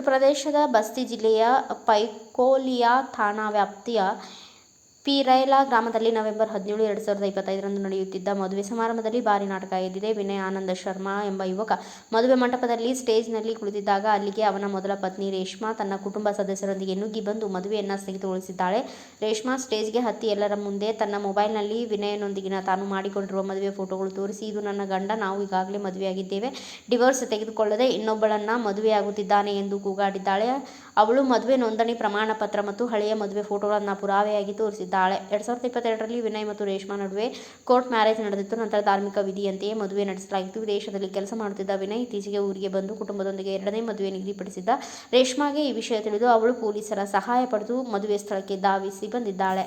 ಪ್ರದೇಶದ ಬಸ್ತಿ ಜಿಲ್ಲೆಯ ಪೈಕೋಲಿಯಾ ಠಾಣಾ ವ್ಯಾಪ್ತಿಯ ಪಿರೈಲಾ ಗ್ರಾಮದಲ್ಲಿ ನವೆಂಬರ್ ಹದಿನೇಳು, ಎರಡು ಸಾವಿರದ ಇಪ್ಪತ್ತೈದರಂದು ನಡೆಯುತ್ತಿದ್ದ ಮದುವೆ ಸಮಾರಂಭದಲ್ಲಿ ಭಾರಿ ನಾಟಕ ಎದ್ದಿದೆ. ವಿನಯ್ ಆನಂದ ಶರ್ಮಾ ಎಂಬ ಯುವಕ ಮದುವೆ ಮಂಟಪದಲ್ಲಿ ಸ್ಟೇಜ್ನಲ್ಲಿ ಕುಳಿತಿದ್ದಾಗ ಅಲ್ಲಿಗೆ ಅವನ ಮೊದಲ ಪತ್ನಿ ರೇಷ್ಮಾ ತನ್ನ ಕುಟುಂಬ ಸದಸ್ಯರೊಂದಿಗೆ ನುಗ್ಗಿ ಬಂದು ಮದುವೆಯನ್ನು ಸ್ಥಗಿತಗೊಳಿಸಿದ್ದಾಳೆ. ರೇಷ್ಮಾ ಸ್ಟೇಜ್ಗೆ ಹತ್ತಿ ಎಲ್ಲರ ಮುಂದೆ ತನ್ನ ಮೊಬೈಲ್ನಲ್ಲಿ ವಿನಯನೊಂದಿಗಿನ ತಾನು ಮಾಡಿಕೊಂಡಿರುವ ಮದುವೆ ಫೋಟೋಗಳು ತೋರಿಸಿ, ಇದು ನನ್ನ ಗಂಡ, ನಾವು ಈಗಾಗಲೇ ಮದುವೆಯಾಗಿದ್ದೇವೆ. ಡಿವೋರ್ಸ್ ತೆಗೆದುಕೊಳ್ಳದೆ ಇನ್ನೊಬ್ಬಳನ್ನು ಮದುವೆಯಾಗುತ್ತಿದ್ದಾನೆ ಎಂದು ಕೂಗಾಡಿದ್ದಾಳೆ. ಅವಳು ಮದುವೆ ನೋಂದಣಿ ಪ್ರಮಾಣ ಪತ್ರ ಮತ್ತು ಹಳೆಯ ಮದುವೆ ಫೋಟೋಗಳನ್ನು ಪುರಾವೆಯಾಗಿ ತೋರಿಸಿದ್ದಾಳೆ. ಎರಡ್ ಸಾವಿರದ ಇಪ್ಪತ್ತೆರಡರಲ್ಲಿ ವಿನಯ್ ಮತ್ತು ರೇಷ್ಮಾ ನಡುವೆ ಕೋರ್ಟ್ ಮ್ಯಾರೇಜ್ ನಡೆದಿತ್ತು. ನಂತರ ಧಾರ್ಮಿಕ ವಿಧಿಯಂತೆಯೇ ಮದುವೆ ನಡೆಸಲಾಗಿತ್ತು. ವಿದೇಶದಲ್ಲಿ ಕೆಲಸ ಮಾಡುತ್ತಿದ್ದ ವಿನಯ್ ಇತ್ತೀಚೆಗೆ ಊರಿಗೆ ಬಂದು ಕುಟುಂಬದೊಂದಿಗೆ ಎರಡನೇ ಮದುವೆ ನಿಗದಿಪಡಿಸಿದ್ದ ರೇಷ್ಮಾಗೆ ಈ ವಿಷಯ ತಿಳಿದು ಅವಳು ಪೊಲೀಸರ ಸಹಾಯ ಪಡೆದು ಮದುವೆ ಸ್ಥಳಕ್ಕೆ ಧಾವಿಸಿ ಬಂದಿದ್ದಾಳೆ.